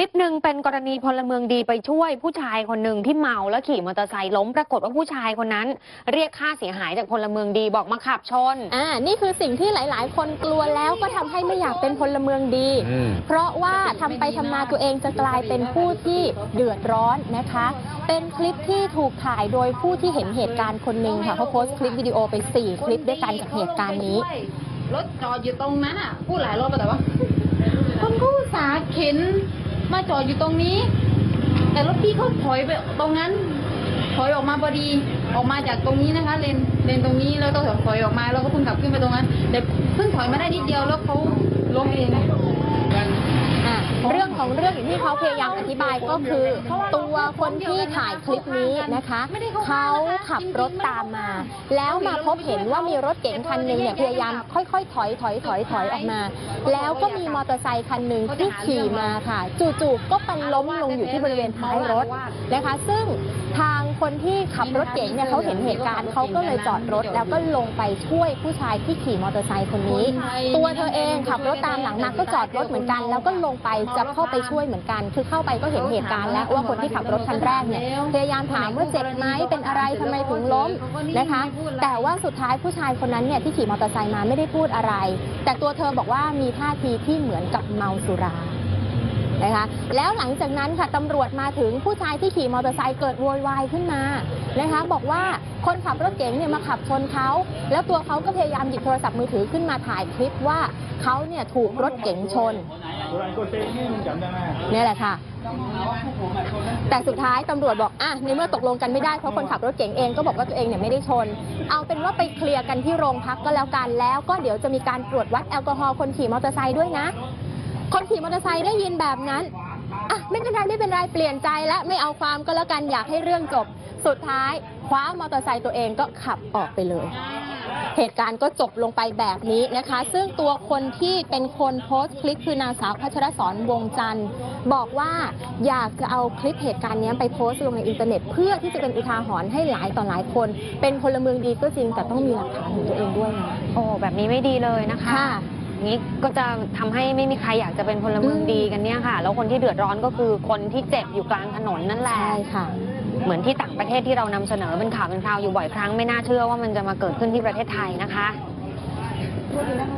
คลิปหนึ่งเป็นกรณีพลเมืองดีไปช่วยผู้ชายคนหนึ่งที่เมาแล้วขี่มอเตอร์ไซค์ล้มปรากฏว่าผู้ชายคนนั้น เรียกค่าเสียหายจากพลเมืองดีบอกมาขับชน อ่า นี่คือสิ่งที่หลาย ๆ คนกลัวแล้วก็ทำให้ไม่อยากเป็นพลเมืองดีอืมเพราะว่าทำไปทำมาตัวเองจะกลายเป็นผู้ที่เดือดร้อนนะคะ เป็นคลิปที่ถูกถ่ายโดยผู้ที่เห็นเหตุการณ์คนหนึ่งค่ะเขาโพสต์คลิปวิดีโอไป 4 คลิปด้วยกันจากเหตุการณ์นี้ รถจอดอยู่ตรงนั้นอะพูดหลายรอบแล้วแต่ว่าคนก็อุตสาห์เข็น มาจอดอยู่ตรงนี้ แต่รถพี่เขาถอยไปตรงนั้นถอยออกมาพอดีออกมาจากตรงนี้นะคะ เลนเลนตรงนี้แล้วก็ถอยออกมาแล้วก็เพิ่งกลับขึ้นไปตรงนั้นแต่เพิ่งถอยมาได้นิดเดียวแล้วเขาล้มเองอะเรื่องของเรื่องอย่างที่เขาพยายามอธิบายก็คือ ตัวคนที่ถ่ายคลิปนี้นะคะเขา ขับรถตามมา แล้วมาพบเห็นว่ามีรถเก๋งคันหนึ่งเนี่ยพยายามค่อยๆ ถอยถอยถอยถอยออกมา แล้วก็มีมอเตอร์ไซค์คันหนึ่งที่ขี่มาค่ะ จู่ๆก็ไปล้มลงอยู่ที่บริเวณท้ายรถนะคะ ซึ่งทางคนที่ขับรถเก๋งเนี่ยเขาเห็นเหตุการณ์เขาก็เลยจอดรถ แล้วก็ลงไปช่วยผู้ชายที่ขี่มอเตอร์ไซค์คนนี้ ตัวเธอเองขับรถตามหลังมาก็จอดรถเหมือนกัน แล้วก็ลงไปจะเข้าไปช่วยเหมือนกัน คือเข้าไปก็เห็นเหตุการณ์แล้วว่าคนที่ขับรถคันแรกเนี่ยพยายามถามว่าเจ็บไหมเป็นอะไรทำไมถึงล้มนะคะ แต่ว่าสุดท้ายผู้ชายคนนั้นเนี่ยที่ขี่มอเตอร์ไซค์มาไม่ได้พูดอะไร แต่ตัวเธอบอกว่ามีท่าทีที่เหมือนกับเมาสุรานะคะแล้วหลังจากนั้นค่ะตำรวจมาถึงผู้ชายที่ขี่มอเตอร์ไซค์เกิดโวยวายขึ้นมานะคะบอกว่าคนขับรถเก๋งเนี่ยมาขับชนเขาแล้วตัวเขาก็พยายามหยิบโทรศัพท์มือถือขึ้นมาถ่ายคลิปว่าเขาเนี่ยถูกรถเก๋งชนเนี่แหละค่ะ แต่สุดท้ายตำรวจบอกอะในเมื่อตกลงกันไม่ได้เพราะคนขับรถเก๋งเองก็บอกว่าตัวเองเนี่ยไม่ได้ชน เอาเป็นว่าไปเคลียร์กันที่โรงพักก็แล้วกันแล้ว ก็เดี๋ยวจะมีการตรวจวัดแอลกอฮอล์คนขี่มอเตอร์ไซค์ด้วยนะ คนขี่มอเตอร์ไซค์ได้ยินแบบนั้นอะไม่เป็นไรไม่เป็นไรเปลี่ยนใจแล้วไม่เอาความก็แล้วกันอยากให้เรื่องจบ สุดท้ายคว้ามอเตอร์ไซค์ตัวเองก็ขับออกไปเลย เหตุการณ์ก็จบลงไปแบบนี้นะคะ ซึ่งตัวคนที่เป็นคนโพสต์คลิปคือนางสาวพัชรศรวงจันทร์ บอกว่าอยากจะเอาคลิปเหตุการณ์นี้ไปโพสต์ลงในอินเทอร์เน็ต เพื่อที่จะเป็นอุทาหรณ์ให้หลายต่อหลายคน เป็นพลเมืองดีก็จริงแต่ต้องมีหลักฐานของตัวเองด้วยนะโอ้แบบนี้ไม่ดีเลยนะคะค่ะอย่างนี้ก็จะทำให้ไม่มีใครอยากจะเป็นพลเมืองดีกันเนี่ยค่ะ แล้วคนที่เดือดร้อนก็คือคนที่เจ็บอยู่กลางถนนนั่นแหละใช่ค่ะ เหมือนที่ต่างประเทศที่เรานำเสนอเป็นข่าวเป็นคราวอยู่บ่อยครั้งไม่น่าเชื่อว่ามันจะมาเกิดขึ้นที่ประเทศไทยนะคะ